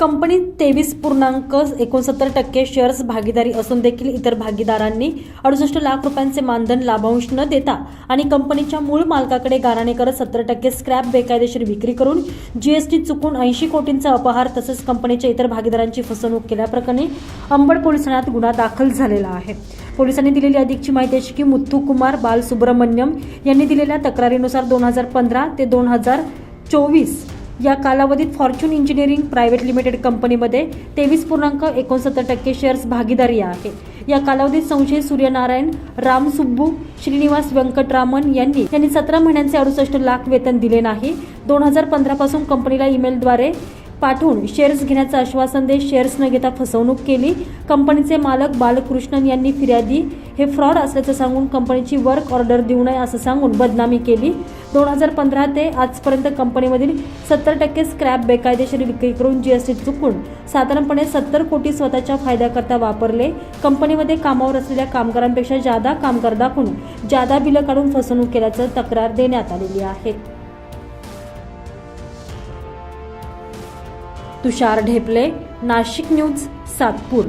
कंपनीत तेवीस पूर्णांक एकोणसत्तर टक्के शेअर्स भागीदारी असून देखील इतर भागीदारांनी अडुसष्ट लाख रुपयांचे मानधन लाभांश न देता आणि कंपनीच्या मूळ मालकाकडे गाराणे करत सत्तर टक्के स्क्रॅप बेकायदेशीर विक्री करून जीएसटी चुकून ऐंशी कोटींचा अपहार तसेच कंपनीच्या इतर भागीदारांची फसवणूक केल्याप्रकरणी अंबड पोलीस ठाण्यात गुन्हा दाखल झालेला आहे. पोलिसांनी दिलेली अधिकची माहिती अशी की मुथ्थू कुमार बालसुब्रमण्यम यांनी दिलेल्या तक्रारीनुसार दोन हजार पंधरा ते दोन हजार चोवीस या कालावधीत फॉर्च्यून इंजिनिअरिंग प्रायव्हेट लिमिटेड कंपनीमध्ये तेवीस पूर्णांक एकोणसत्तर टक्के शेअर्स भागीदारी आहे. या कालावधीत संशयित सूर्यनारायण राम सुब्बू श्रीनिवास व्यंकटरामन यांनी यांनी सतरा महिन्यांचे अडुसष्ट लाख वेतन दिले नाही. दोन हजार पंधरापासून कंपनीला ईमेलद्वारे पाठवून शेअर्स घेण्याचं आश्वासन देत शेअर्स न घेता फसवणूक केली. कंपनीचे मालक बालकृष्णन यांनी फिर्यादी हे फ्रॉड असल्याचं सांगून कंपनीची वर्क ऑर्डर देऊ नये असं सांगून बदनामी केली. दोन हजार पंधरा ते आजपर्यंत कंपनीमधील सत्तर टक्के स्क्रॅप बेकायदेशीर विक्री करून जीएसटी चुकून साधारणपणे सत्तर कोटी स्वतःच्या फायद्याकरता वापरले. कंपनीमध्ये कामावर असलेल्या कामगारांपेक्षा जादा कामगार दाखवून जादा बिलं काढून फसवणूक केल्याचं तक्रार देण्यात आलेली आहे. तुषार ढेपले नाशिक न्यूज सातपूर.